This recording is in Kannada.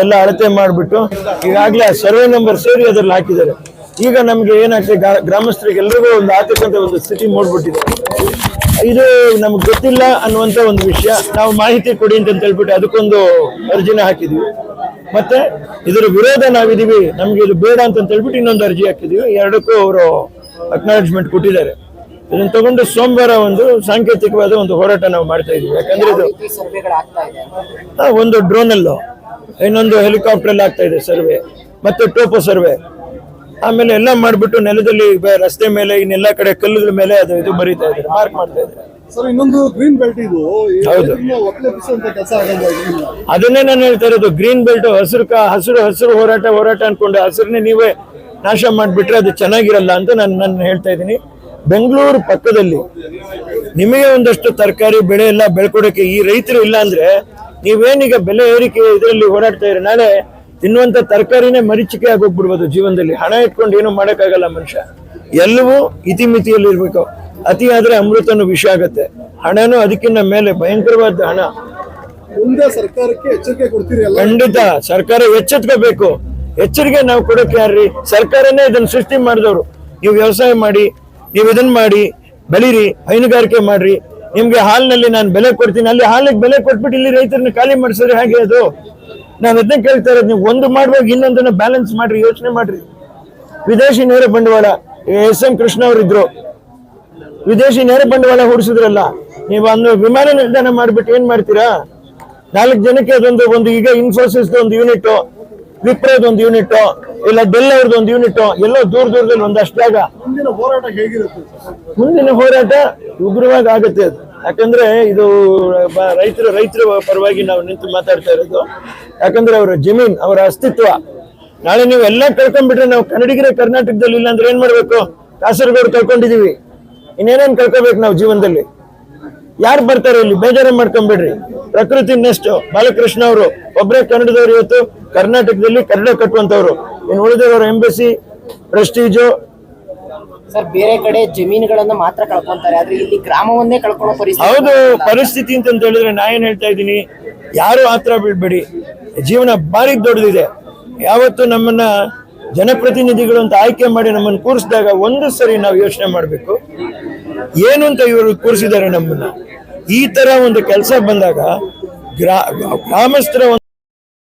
ಎಲ್ಲ ಅಳತೆ ಮಾಡಿಬಿಟ್ಟು ಈಗಾಗಲೇ ಸರ್ವೆ ನಂಬರ್ ಸೇರಿ ಅದ್ರಲ್ಲಿ ಹಾಕಿದ್ದಾರೆ. ಈಗ ನಮ್ಗೆ ಏನಾಗ್ತದೆ ಗ್ರಾಮಸ್ಥರಿಗೆಲ್ಲರಿಗೂ ಒಂದು ಆತಂಕದ ಒಂದು ಸ್ಥಿತಿ ಮೂಡ್ಬಿಟ್ಟಿದೆ. ಇದು ನಮ್ಗೆ ಗೊತ್ತಿಲ್ಲ ಅನ್ನುವಂತ ಒಂದು ವಿಷಯ. ನಾವು ಮಾಹಿತಿ ಕೊಡಿ ಅಂತ ಹೇಳ್ಬಿಟ್ಟು ಅದಕ್ಕೊಂದು ಅರ್ಜಿನ ಹಾಕಿದ್ವಿ. ಮತ್ತೆ ಇದರ ವಿರೋಧ ನಾವಿದೀವಿ. ನಮ್ಗೆ ಇದು ಬೇಡ ಅಂತ ಹೇಳ್ಬಿಟ್ಟು ಇನ್ನೊಂದು ಅರ್ಜಿ ಹಾಕಿದೀವಿ. ಎರಡಕ್ಕೂ ಅವರು ಅಕ್ನಾಲಜ್ಮೆಂಟ್ ಕೊಟ್ಟಿದ್ದಾರೆ. ಇದನ್ನ ತಗೊಂಡು ಸೋಮವಾರ ಒಂದು ಸಾಂಕೇತಿಕವಾದ ಒಂದು ಹೋರಾಟ ನಾವು ಮಾಡ್ತಾ ಇದೀವಿ ಯಾಕಂದ್ರೆ ಇದು ಒಂದು ಡ್ರೋನ್ ಅಲ್ಲೋ ಇನ್ನೊಂದು ಹೆಲಿಕಾಪ್ಟರ್ ಅಲ್ಲಿ ಆಗ್ತಾ ಇದೆ ಸರ್ವೆ ಮತ್ತೆ ಟೋಪೋ ಸರ್ವೆ. ಆಮೇಲೆ ಎಲ್ಲ ಮಾಡ್ಬಿಟ್ಟು ನೆಲದಲ್ಲಿ ಬ- ರಸ್ತೆ ಮೇಲೆ ಇನ್ನೆಲ್ಲ ಕಡೆ ಕಲ್ಲುಗಳ ಮೇಲೆ ಅದು ಇದು ಬರೀತಾ ಇದ್ದಾರೆ ಮಾರ್ಕ್ ಮಾಡ್ತಾ ಇದ್ದಾರೆ. ಇನ್ನೊಂದು ಗ್ರೀನ್ ಬೆಲ್ಟ್ ಇದು. ಹೌದು. ಅದನ್ನೇ ನಾನು ಹೇಳ್ತಾ ಇರೋದು ಗ್ರೀನ್ ಬೆಲ್ಟ್ ಹಸಿರು ಕಾ ಹಸಿರು ಹಸಿರು ಹೋರಾಟ ಹೋರಾಟ ಅನ್ಕೊಂಡು ಹಸಿರನ್ನೇ ನೀವೇ ನಾಶ ಮಾಡಿಬಿಟ್ರೆ ಅದು ಚೆನ್ನಾಗಿರಲ್ಲ ಅಂತ ನಾನು ನಾನು ಹೇಳ್ತಾ ಇದ್ದೀನಿ. ಬೆಂಗಳೂರು ಪಕ್ಕದಲ್ಲಿ ನಿಮಗೆ ಒಂದಷ್ಟು ತರಕಾರಿ ಬೆಳೆ ಎಲ್ಲ ಬೆಳ್ಕೊಡಕ್ಕೆ ಈ ರೈತರು ಇಲ್ಲ ಅಂದ್ರೆ ನೀವೇನೀಗ ಬೆಲೆ ಏರಿಕೆ ಇದರಲ್ಲಿ ಹೋರಾಡ್ತಾ ಇರಿ. ನಾಳೆ ತಿನ್ನುವಂತ ತರಕಾರಿನೇ ಮರೀಚಿಕೆ ಆಗೋಗ್ಬಿಡ್ಬೋದು ಜೀವನದಲ್ಲಿ. ಹಣ ಇಟ್ಕೊಂಡು ಏನು ಮಾಡೋಕ್ಕಾಗಲ್ಲ ಮನುಷ್ಯ. ಎಲ್ಲವೂ ಇತಿಮಿತಿಯಲ್ಲಿ ಇರ್ಬೇಕು ಅತಿ ಆದ್ರೆ ಅಮೃತನು ವಿಷ ಆಗತ್ತೆ. ಹಣನೂ ಅದಕ್ಕಿಂತ ಮೇಲೆ ಭಯಂಕರವಾದ ಹಣ. ಮುಂದೆ ಸರ್ಕಾರಕ್ಕೆ ಎಚ್ಚರಿಕೆ ಕೊಡ್ತೀರಿ ಖಂಡಿತ. ಸರ್ಕಾರ ಎಚ್ಚೆತ್ಕೋಬೇಕು. ಎಚ್ಚರಿಕೆ ನಾವು ಕೊಡೋಕೆ ಯಾರ್ರಿ? ಸರ್ಕಾರನೇ ಇದನ್ನ ಸೃಷ್ಟಿ ಮಾಡಿದವರು. ನೀವು ವ್ಯವಸಾಯ ಮಾಡಿ ನೀವು ಇದನ್ನ ಮಾಡಿ, ಬೆಳೀರಿ, ಹೈನುಗಾರಿಕೆ ಮಾಡ್ರಿ. ನಿಮ್ಗೆ ಹಾಲಿನಲ್ಲಿ ನಾನು ಬೆಲೆ ಕೊಡ್ತೀನಿ. ಅಲ್ಲಿ ಹಾಲಿಗೆ ಬೆಲೆ ಕೊಟ್ಬಿಟ್ಟು ಇಲ್ಲಿ ರೈತರನ್ನ ಖಾಲಿ ಮಾಡಿಸಿದ್ರೆ ಹೇಗೆ ಅದು. ನಾನು ಅದನ್ನೇ ಕೇಳ್ತಾ ಇರೋದು, ನೀವು ಒಂದು ಮಾಡುವಾಗ ಇನ್ನೊಂದನ್ನ ಬ್ಯಾಲೆನ್ಸ್ ಮಾಡ್ರಿ, ಯೋಚನೆ ಮಾಡ್ರಿ. ವಿದೇಶಿ ನೇರ ಬಂಡವಾಳ, ಎಸ್ ಎಂ ಕೃಷ್ಣ ಅವರಿದ್ರು. ವಿದೇಶಿ ನೇರ ಬಂಡವಾಳ ಹೂಡಿಸಿದ್ರಲ್ಲ, ನೀವು ಒಂದು ವಿಮಾನ ನಿಲ್ದಾಣ ಮಾಡ್ಬಿಟ್ಟು ಏನ್ ಮಾಡ್ತೀರಾ? ನಾಲ್ಕು ಜನಕ್ಕೆ ಅದೊಂದು, ಒಂದು ಈಗ ಇನ್ಫೋಸಿಸ್ ಒಂದು ಯೂನಿಟ್ ವಿಪ್ರೋದ್ ಒಂದು ಯೂನಿಟ್ ಇಲ್ಲ ಡೆಲ್ ಅವ್ರದ್ದು ಒಂದು ಯೂನಿಟ್ ಎಲ್ಲೋ ದೂರ ದೂರದಲ್ಲಿ ಒಂದಷ್ಟು ಜಾಗ ಮುಂದಿನ ಹೋರಾಟ ಹೇಗಿರುತ್ತೆ ಮುಂದಿನ ಹೋರಾಟ ಉಗ್ರವಾಗಿ ಆಗುತ್ತೆ ಅದು. ಯಾಕಂದ್ರೆ ಇದು ರೈತರ ರೈತರ ಪರವಾಗಿ ನಾವು ನಿಂತು ಮಾತಾಡ್ತಾ ಇರೋದು. ಯಾಕಂದ್ರೆ ಅವರ ಜಮೀನ್ ಅವರ ಅಸ್ತಿತ್ವ ನಾಳೆ ನೀವು ಎಲ್ಲ ಕಳ್ಕೊಂಡ್ಬಿಟ್ರೆ ನಾವು ಕನ್ನಡಿಗರೇ ಕರ್ನಾಟಕದಲ್ಲಿ ಇಲ್ಲ ಅಂದ್ರೆ ಏನ್ ಮಾಡ್ಬೇಕು? ಕಾಸರಗೋಡು ಕಳ್ಕೊಂಡಿದೀವಿ. ಇನ್ನೇನೇನ್ ಕಳ್ಕೊಬೇಕು ನಾವು ಜೀವನದಲ್ಲಿ? ಯಾರು ಬರ್ತಾರೆ ಇಲ್ಲಿ? ಬೇಜಾರೇ ಮಾಡ್ಕೊಂಬೇಡ್ರಿ. ಪ್ರಕೃತಿ ನೆಸ್ಟ್ ಬಾಲಕೃಷ್ಣ ಅವರು ಒಬ್ಬರೇ ಕನ್ನಡದವರು ಇವತ್ತು ಕರ್ನಾಟಕದಲ್ಲಿ ಕನ್ನಡ ಕಟ್ಟುವಂತವ್ರು ಇನ್ನು ಉಳಿದವರು ಎಂಬಸಿ ಪ್ರೆಸ್ಟೀಜು ಸರ್ ಬೇರೆ ಕಡೆ ಜಮೀನುಗಳನ್ನ ಮಾತ್ರ ಕಳ್ಕೊಂತಾರೆ ಆದ್ರೆ ಇಲ್ಲಿ ಗ್ರಾಮವನ್ನೇ ಕಳ್ಕೊಳ್ಳೋ ಪರಿಸ್ಥಿತಿ ಹೌದು ಪರಿಸ್ಥಿತಿ ಅಂತ ಹೇಳಿದ್ರೆ ನಾ ಏನ್ ಹೇಳ್ತಾ ಇದ್ದೀನಿ ಯಾರು ಆತರ ಬಿಡ್ಬೇಡಿ. ಜೀವನ ಭಾರಿ ದೊಡ್ಡದಿದೆ. ಯಾವತ್ತು ನಮ್ಮನ್ನ ಜನಪ್ರತಿನಿಧಿಗಳು ಅಂತ ಆಯ್ಕೆ ಮಾಡಿ ನಮ್ಮನ್ನು ಕೂರಿಸಿದಾಗ ಒಂದು ಸರಿ ನಾವು ಯೋಚನೆ ಮಾಡಬೇಕು. ಏನು ಅಂತ ಇವರು ಕೂರಿಸಿದ್ದಾರೆ ನಮ್ಮನ್ನ. ಈ ತರ ಒಂದು ಕೆಲಸ ಬಂದಾಗ ಗ್ರಾ ಗ್ರಾಮಸ್ಥರ ಒಂದು